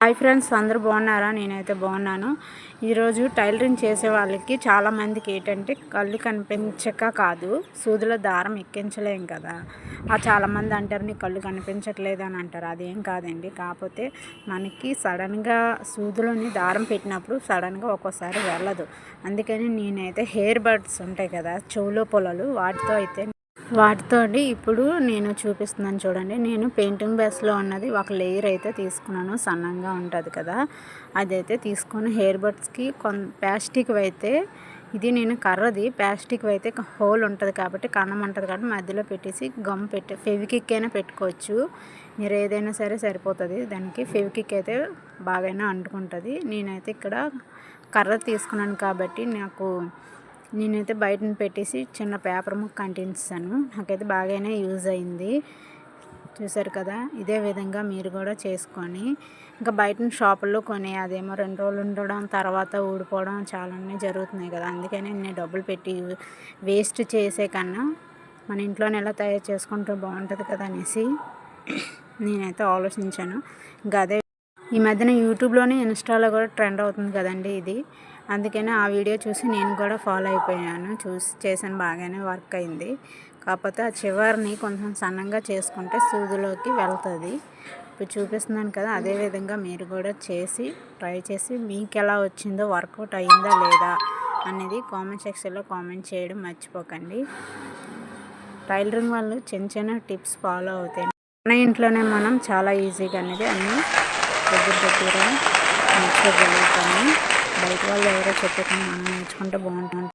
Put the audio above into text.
Hi friends అందరూ బాగున్నారా? నేనైతే బాగున్నాను. ఈరోజు టైలరింగ్ చేసే వాళ్ళకి చాలామందికి ఏంటంటే కళ్ళు కనిపించక కాదు సూదుల దారం ఎక్కించలేం కదా. ఆ చాలామంది అంటారు నీ కళ్ళు కనిపించట్లేదు అని అంటారు. అదేం కాదండి. కాకపోతే మనకి సడన్గా సూదులని దారం పెట్టినప్పుడు సడన్గా ఒక్కోసారి వెళ్ళదు. అందుకని నేనైతే హెయిర్ బడ్స్ ఉంటాయి కదా చెవులో పొలలు వాటితో అయితే వాటితో ఇప్పుడు నేను చూపిస్తున్నాను చూడండి. నేను పెయింటింగ్ బేస్లో ఉన్నది ఒక లేయర్ అయితే తీసుకున్నాను. సన్నంగా ఉంటుంది కదా. అదైతే తీసుకొని హెయిర్ బడ్స్కి కొన్ ప్లాస్టిక్ అయితే ఇది నేను కర్రది. ప్లాస్టిక్ అయితే హోల్ ఉంటుంది కాబట్టి కన్నం ఉంటుంది కాబట్టి మధ్యలో పెట్టేసి గమ్ పెట్టి ఫెవికిక్ అయినా పెట్టుకోవచ్చు. మీరు ఏదైనా సరే సరిపోతుంది. దానికి ఫెవికిక్ అయితే బాగానే అంటుకుంటుంది. నేనైతే ఇక్కడ కర్ర తీసుకున్నాను కాబట్టి నాకు నేనైతే బయటను పెట్టేసి చిన్న పేపర్ ముక్క అంటించాను. నాకైతే బాగానే యూజ్ అయింది. చూసారు కదా ఇదే విధంగా మీరు కూడా చేసుకొని ఇంకా బయట షాపుల్లో కొని అదేమో రెండు రోజులు ఉండడం తర్వాత ఊడిపోవడం చాలానే జరుగుతున్నాయి కదా. అందుకని నేను డబ్బులు పెట్టి వేస్ట్ చేసే కన్నా మన ఇంట్లోనే ఎలా తయారు చేసుకుంటే బాగుంటుంది కదా అనేసి నేనైతే ఆలోచించాను. ఇంకా అదే ఈ మధ్యన యూట్యూబ్లోనే ఇన్స్టాలో కూడా ట్రెండ్ అవుతుంది కదండి ఇది. అందుకని ఆ వీడియో చూసి నేను కూడా ఫాలో అయిపోయాను. చూసి చేశాను బాగానే వర్క్ అయింది. కాకపోతే ఆ చివరిని కొంచెం సన్నంగా చేసుకుంటే సూదిలోకి వెళ్తుంది. ఇప్పుడు చూపిస్తున్నాను కదా అదే విధంగా మీరు కూడా చేసి ట్రై చేసి మీకు ఎలా వచ్చిందో వర్కౌట్ అయ్యిందా లేదా అనేది కామెంట్ సెక్షన్లో కామెంట్ చేయడం మర్చిపోకండి. టైలరింగ్ వాళ్ళు చిన్న చిన్న టిప్స్ ఫాలో అవుతాయి మన ఇంట్లోనే మనం చాలా ఈజీగా అనేది అన్నీ దగ్గర దగ్గర నేర్చుకోగలుగుతాము బయట వాళ్ళు ఎవరో చెప్పకుండా మనం నేర్చుకుంటే బాగుంటుంది